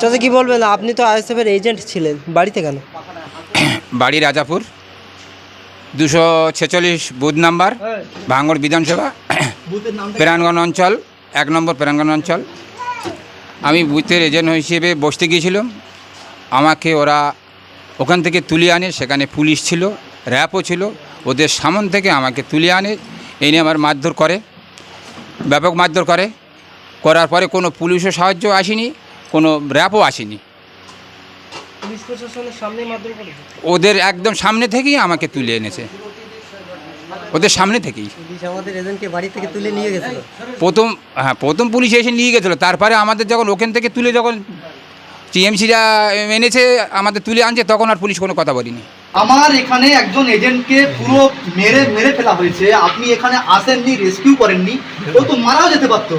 চাচা কি বলবেন? আপনি তো আইএসএফ এর এজেন্ট ছিলেন। বাড়িতে কেন? বাড়ি রাজাপুর। দুশো ছেচল্লিশ বুথ নাম্বার ভাঙ্গড় বিধানসভা প্রাণগণ অঞ্চল এক নম্বর প্রাণগণ অঞ্চল। আমি বুথের এজেন্ট হিসেবে বসতে গিয়েছিলাম। আমাকে ওরা ওখান থেকে তুলে আনে সেখানে পুলিশ ছিল র্যাপও ছিল। ওদের সামন থেকে আমাকে তুলে আনে এনে আমার মারধর করে। ব্যাপক মারধর করে। করার পরে কোনো পুলিশও সাহায্য আসেনি। কোনো র্যাপও আসেনি। পুলিশ প্রশাসনের সামনে মারধর করেছে ওদের একদম সামনে থেকেই আমাকে তুলে এনেছে। ওদের সামনে থেকেই। পুলিশ আমাদের এজেন্টকে বাড়ি থেকে তুলে নিয়ে গেছিল। প্রথম হ্যাঁ প্রথম পুলিশ এসে নিয়ে গেছিল। তারপরে আমাদের যখন ওখান থেকে তুলে যখন টিএমসিরা এনেছে আমাদের তুলে আনছে তখন আর পুলিশ কোনো কথা বলিনি। আমার এখানে একজন এজেন্টকে পুরো মেরে মেরে ফেলা হয়েছে। আপনি এখানে আসেননি রেস্কিউ করেননি। ও তো মারাও যেতে পারতো।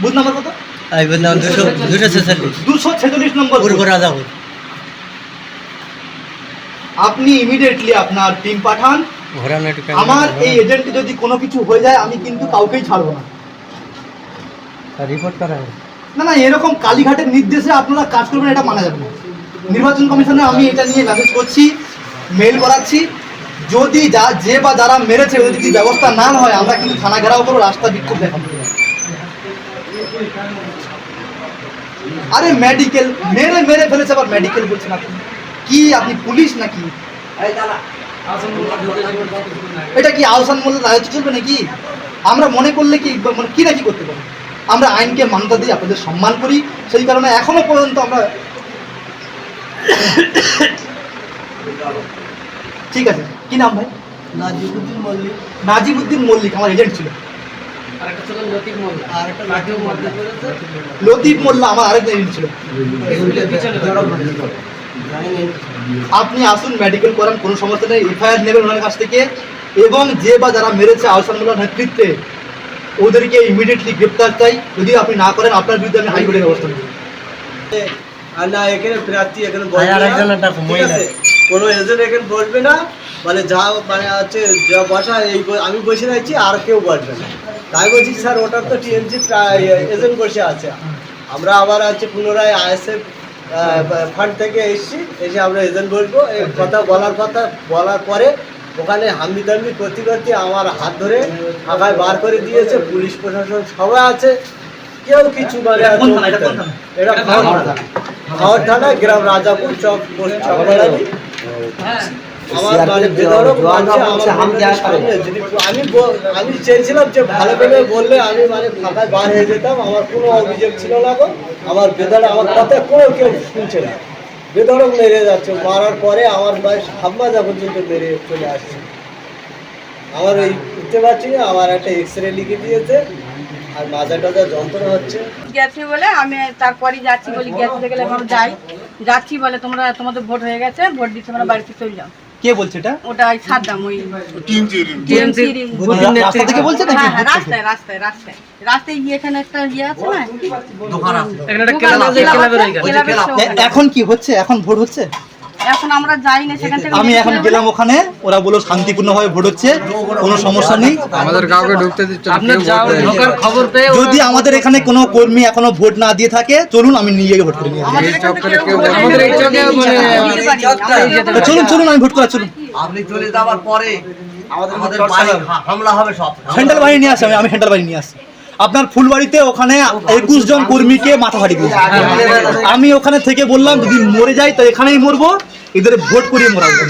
বুথ নাম্বার দুশো দুশো ছেচল্লিশ। দুশো ছেচল্লিশ নম্বর পূর্ব বুথ। রাজাপুর আপনি ইমিডিয়েটলি আপনার টিম পাঠান। আমার এই এজেন্টে যদি কোনো কিছু হয়ে যায় আমি কিন্তু কাউকেই ছাড়বো না। রিপোর্ট করা না না এরকম কালীঘাটের নির্দেশে আপনারা কাজ করবেন এটা মানা যাবে না। নির্বাচন কমিশনে আমি এটা নিয়ে মেসেজ করছি মেল করাচ্ছি। যদি যা যে বা যারা মেরেছে ওদের যদি ব্যবস্থা না হয় আমরা কিন্তু থানা ঘেরাও করব রাস্তা বিক্ষোভ দেখাবো। আরে মেডিকেল মেরে মেরে ফেলেছে আবার মেডিকেল বলছেন আপনি কি আপনি পুলিশ নাকি? এটা কি আহসান মোল্লা রায়ত চলবে নাকি? আমরা মনে করলে কি মানে কি না কি করতে পারি? আমরা আইনকে মান্যতা দিই আপনাদের সম্মান করি সেই কারণে এখনও পর্যন্ত আমরা ঠিক আছে। কি নাম ভাই? নাজিবুদ্দিন মল্লিক। নাজিবুদ্দিন মল্লিক আমার এজেন্ট ছিল। লতিফ মোল্লা। আমার ছিল। আপনি আসুন মেডিকেল করান কোনো সমস্যা নেই। এফআইআর নেবেন ওনার কাছ থেকে। এবং যে বা যারা মেরেছে আহসান মোল্লার নেতৃত্বে ওদেরকে ইমিডিয়েটলি গ্রেপ্তার চাই। যদি আপনি না করেন আপনার বিরুদ্ধে আমি হাইকোর্টে ব্যবস্থা নেব। আর না এখানে প্রার্থী এখানে? কোনো এজেন্ট এখানে বসবে না। মানে যা মানে আছে যা বসা এই ব- আমি বসে রয়েছি আর কেউ বসবে না। তাই বলছি স্যার ওটার তো টিএমসি এজেন্ট বসে আছে। আমরা আবার আছে পুনরায় আইএসএফ ফান্ড থেকে এসেছি এসে আমরা এজেন্ট বসবো। এই কথা বলার কথা বলার পরে ওখানে হাম্বি দাম্বি করতে করতে আমার হাত ধরে আগায় বার করে দিয়েছে পুলিশ প্রশাসন সবাই আছে। কেউ কিছু মানে? এটা কোন থানা? গ্রাম রাজাপুর চক পোস্ট আমার আমার আমি আমি চেয়েছিলাম যে ভালো করে বললে আমি মানে ফাঁকায় বার হয়ে যেতাম আমার কোনো অভিযোগ ছিল না গো। আমার বেদর আমার কথা কোনো কেউ শুনছে না। বেদরক মেরে যাচ্ছে মারার পরে আমার বয়স হাম্মাজা পর্যন্ত মেরে চলে আসছে। আমার এই উঠতে পারছি না আমার একটা এক্স রে লিখে দিয়েছে আর মাজা টাজা যন্ত্রণা হচ্ছে। গেছে বলে আমি তারপরই যাচ্ছি বলি গেছে গেলে এখন যাই। যাচ্ছি বলে তোমরা তোমাদের ভোট হয়ে গেছে ভোট দিতে তোমরা বাড়িতে চলে যাও। কে বলছে এটা? ওটা ওই সাদ্দাম ওই TMC রাস্তা থেকে বলছে নাকি? হ্যাঁ হ্যাঁ রাস্তায় রাস্তায় রাস্তায়। রাস্তায় গিয়ে এখানে একটা ইয়ে আছে না? দোকান আছে, এখন কি হচ্ছে? এখন ভোর হচ্ছে? এখন আমরা যাই না সেখান থেকে আমি এখন গেলাম ওখানে ওরা বলল শান্তিপূর্ণভাবে ভোট হচ্ছে কোনো সমস্যা নেই। আমাদের কাউকে ঢুকতে দিচ্ছে কেউ ভোট দেয়নি। খবর পেয়ে যদি আমাদের এখানে কোনো কর্মী এখনও ভোট না দিয়ে থাকে চলুন আমি নিয়ে গিয়ে ভোট করে নিয়ে মানে চলুন চলুন আমি ভোট করা চলুন। আপনি চলে যাওয়ার পরে আমাদের হামলা হবে সব। হ্যান্ডেল বাড়ি নিয়ে আসি আমি আমি হ্যান্ডেল বাড়ি নিয়ে আসি। আপনার ফুলবাড়িতে ওখানে একুশ জন কর্মীকে মাথা ফাটি দিয়েছে। আমি ওখানে থেকে বললাম যদি মরে যাই তো এখানেই মরবো। এদের ভোট করিয়ে মরাবো